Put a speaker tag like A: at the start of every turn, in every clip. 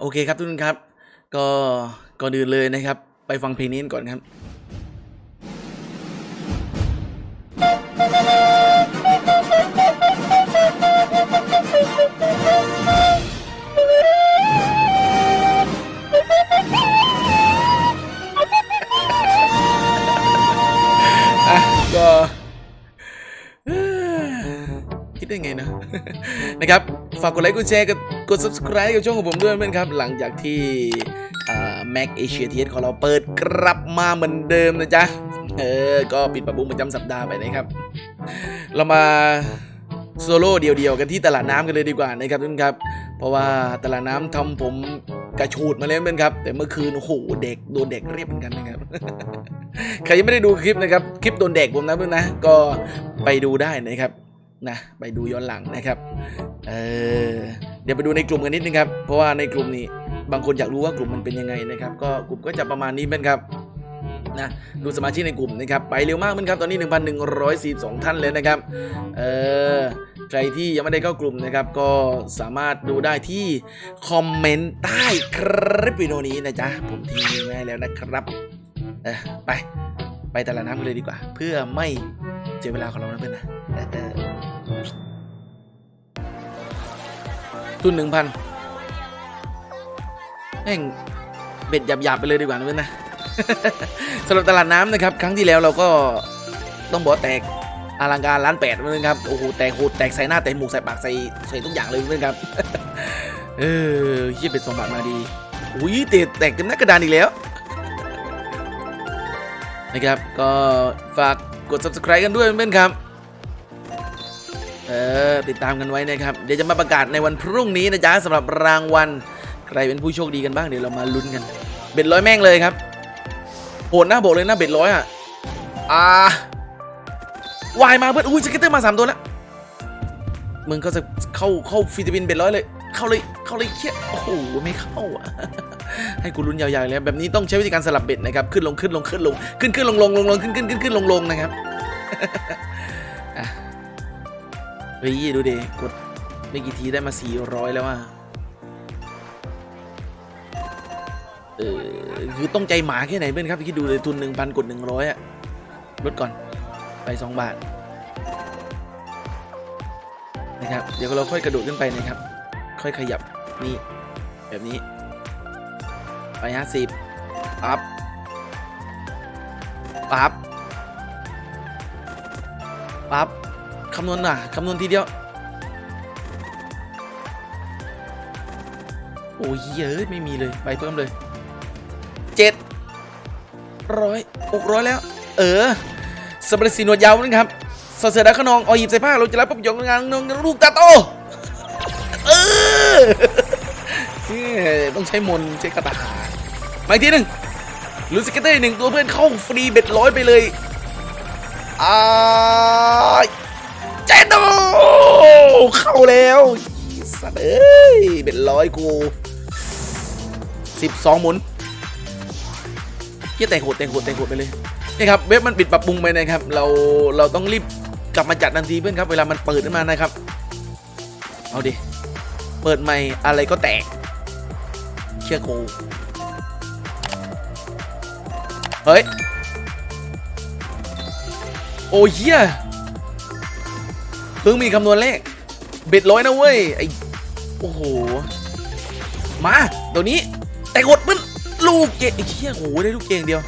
A: โอเคครับทุกท่านครับ ก็ก่อนอื่นเลยนะครับ ไปฟังเพลงนี้ก่อนครับอะก็คิดได้ไงนะ นะครับ ฝากกดไลค์กดแชร์กด กด subscribe กับช่องของผมด้วยเพื่อนครับ หลังจากที่แม็กเอเชียทีของเราเปิดกลับมาเหมือนเดิมนะจ๊ะ เออ ก็ปิดประบุงประจำสัปดาห์ไปนะครับ เรามาโซโล่เดียวๆกันที่ตลาดน้ำกันเลยดีกว่านะครับทุกท่านครับ เพราะว่าตลาดน้ำทำผมกระชูดมาแล้วเพื่อนครับ แต่เมื่อคืนโอ้โหเด็กโดนเด็กเรียบเหมือนกันนะครับใครยังไม่ได้ดูคลิปนะครับคลิปโดนเด็กผมนะเพื่อนนะก็ไปดูได้นะครับนะไปดูย้อนหลังนะครับ เออ เดี๋ยวไปดูในกลุ่มกันนิดนึงครับ เพราะว่าในกลุ่มนี้บางคนอยากรู้ว่ากลุ่มมันเป็นยังไงนะครับ ก็กลุ่มก็จะประมาณนี้เป็นครับนะดูสมาชิกในกลุ่มนะครับไปเร็วมากเหมือนครับตอนนี้ 1,142 ท่านเลยนะครับเออใครที่ยังไม่ได้เข้ากลุ่มนะครับ ก็สามารถดูได้ที่คอมเมนต์ใต้คลิปวิดีโอนี้นะจ๊ะผมทิ้งไว้ให้แล้วนะครับเออไปไปตลาดน้ำกันเลยดีกว่า เพื่อไม่เสียเวลาของเรานะเพื่อนนะเออ ทุนหนึ่งพันแม่งเบ็ดหยาบๆไปเลยดีกว่านะเพื่อนนะสำหรับตลาดน้ำนะครับ ครั้งที่แล้วเราก็ต้องบอกแตกอลังการล้านแปดเลยครับโอ้โหแตกโหดแตกใส่หน้าแตกหมูกใส่ปากใส่ใส่ทุกอย่างเลยเพื่อนครับเออเฮียเป็ดสมบัติมาดีอุ้ยแตกแตกกันนักกระดานอีกแล้วนะครับก็ฝากกด subscribe กันด้วยเพื่อนครับ เออติดตามกันไว้นะครับเดี๋ยวจะมาประกาศในวันพรุ่งนี้นะจ๊ะสำหรับรางวัลใครเป็นผู้โชคดีกันบ้างเดี๋ยวเรามาลุ้นกัน เบ็ดร้อยแม่งเลยครับโหดหน้าบอกเลยนะเบ็ดร้อยอะอ่าวายมาเพื่อนอุ้ยสเก็ตเตอร์มาสามตัวแล้วมึงก็จะเข้าเข้าฟิลิปปินเบ็ดร้อยเลย เข้าเลยเข้าเลยเชี่ยโอ้โหไม่เข้าอะให้กูลุ้นยาวๆเลยแบบนี้ต้องใช้วิธีการสลับเบ็ดนะครับขึ้นลงขึ้นลงขึ้นลงขึ้นขึ้นลงลงลงลงขึ้นขึ้นขึ้นขึ้นลงลงนะครับ เฮ้ยดูดิกดไม่กี่ทีได้มา 400 แล้วอะ เออคือต้องใจหมาแค่ไหนเพื่อนครับคิดดูเลยทุน 1,000 กด 100อะลดก่อนไป 2 บาท นะครับ เดี๋ยวเราค่อยกระโดดขึ้นไปนะครับ ค่อยขยับนี่แบบนี้ ไปห้าสิบปั๊บปั๊บปั๊บ คำนวณน่ะคำนวณทีเดียว โอ้ยเยอะไม่มีเลยไปเพิ่มเลยเจ็ดร้อยหกร้อยแล้ว เออสเปรดสีนวดยาวนะครับสเสือดาขนองเอาหยิบใส่ผ้าเราจะรับปั๊บยองงานนงลูกตาโตเออต้องใช้มนใช้คาถามาอีกทีหนึ่งลูสเกเตอร์หนึ่งตัวเพื่อนเข้าฟรีเบ็ดร้อยไปเลยอ่า เข้าแล้วสัตว์เอ้ยเบ็ดร้อยกูสิบสองหมุนเฮียแต่โหดแต่โหดแต่โหดไปเลยนี่ครับเว็บมันปิดปรับปรุงไปนะครับ เราเราต้องรีบกลับมาจัดทันทีเพื่อนครับ เวลามันเปิดขึ้นมานะครับ เอาดิ เปิดใหม่อะไรก็แตก เชื่อกูเฮ้ย โอ้ยเฮียเพิ่งมีคำนวณเลข เบ็ดร้อยนะเว้ยไอโอ้โห มาตัวนี้ แต่กดมันลูกเกงไอ้เชี่ยโหได้ลูกเกงเดียว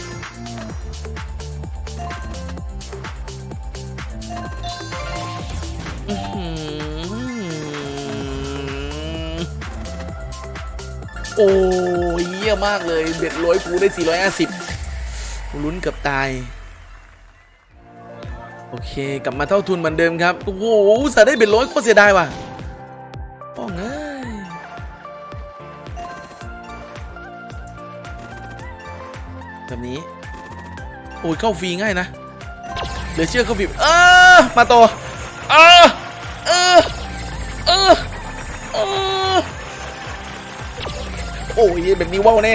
A: โอ้ยเยี่ยมากเลยเบ็ดร้อยกูได้ 450กูลุ้นเกับตาย โอเค กลับมาเท่าทุนเหมือนเดิมครับ โอ้โหสาได้เบ็ดร้อยโคตรเสียดายว่ะป้องเอ้ยแบบนี้ โอ้ยเข้าฟรีง่ายนะเหลือเชื่อเข้าฟรีเออมาต่อเออเออเออเออโอ้ยแบบนี้ว่าวแน่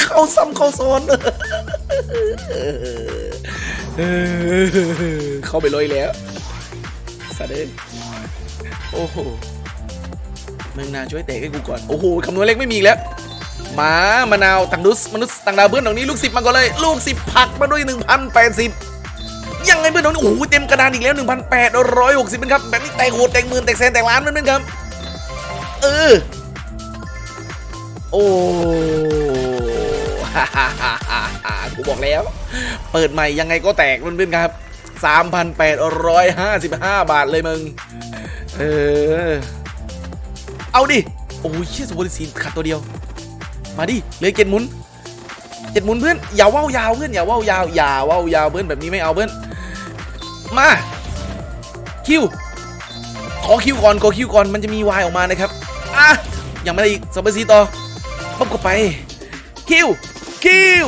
A: เข้าซ้ำเข้าซ้อนเลย เข้าไปเลยแล้วสะเดโอ้โหมึงนาช่วยเตะให้กูก่อน โอ้โหคำนวณเลขไม่มีแล้วหมามะนาวตังดุสมนุษย์ต่างดาวเพื่อนตรงนี้ลูกสิบมาก่อนเลย ลูกสิบผักมาด้วย1,080ยังไงเพื่อนตรงนี้โอ้โหเต็มกระดานอีกแล้ว1,860เป็นครับแบบนี้แตกโหดแตกหมื่นแตกแสนแตกล้านนั่นครับเออโอ้ กูบอกแล้ว เปิดใหม่ยังไงก็แตกเพื่อนครับ 3,855 บาทเลยมึง เออ เอาดิ โอ้ยเชี่ยสมบูรณ์สีขาดตัวเดียว มาดิเหลือเจ็ดหมุนเจ็ดหมุนเพื่อน อย่าว่าวยาวเพื่อน อย่าว่าวยาว อย่าว่าวยาวเพื่อนแบบนี้ไม่เอาเพื่อน มา คิว ขอคิวก่อน ขอคิวก่อน มันจะมีวายออกมานะครับ อะ ยังไม่ได้อีกสองเปอร์ซีต่อปั๊บเข้าไป คิว คิว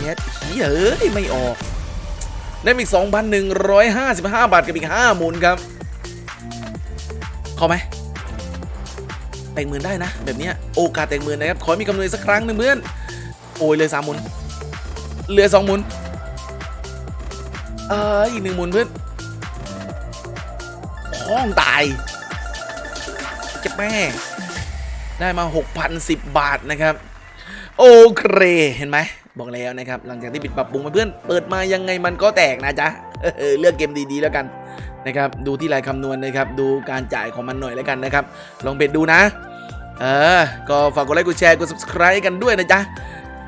A: เฮ็ดเหี้ยเอ้ยไม่ออกได้อีก 2,155 บาทกับอีก5หมุนครับเข้าไหมแต่งหมื่นได้นะ แบบนี้โอกาสแต่งหมื่นนะครับ ขอให้มีกำไรสักครั้งหนึ่งเพื่อน โอ้ยเลยสามหมุนเหลือสองหมุนเอออีกหนึ่งหมุนเพื่อนห้องตายเจ็บแม่ ได้มา 6,010 บาทนะครับ โอเคเห็นไหมบอกแล้วนะครับ หลังจากที่ปิดปรับปรุงมาเพื่อนเปิดมายังไงมันก็แตกนะจ๊ะเลือกเกมดีๆแล้วกันนะครับดูที่ลายคำนวณนะครับดูการจ่ายของมันหน่อยแล้วกันนะครับ ลองเบ็ดดูนะเออก็ฝากกดไลค์กดแชร์กด subscribe กันด้วยนะจ๊ะ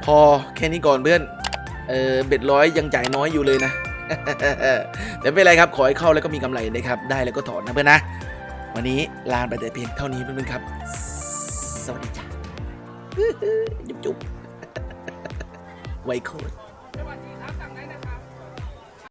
A: พอแค่นี้ก่อนเพื่อนเออเบ็ดร้อยยังจ่ายน้อยอยู่เลยนะแต่ไม่เป็นไรครับขอให้เข้าแล้วก็มีกำไรนะครับได้แล้วก็ถอนนะเพื่อนนะ วันนี้ลาไปแต่เพียงเท่านี้เพื่อนๆครับ สวัสดี จุ๊บจุ๊บไวโคตร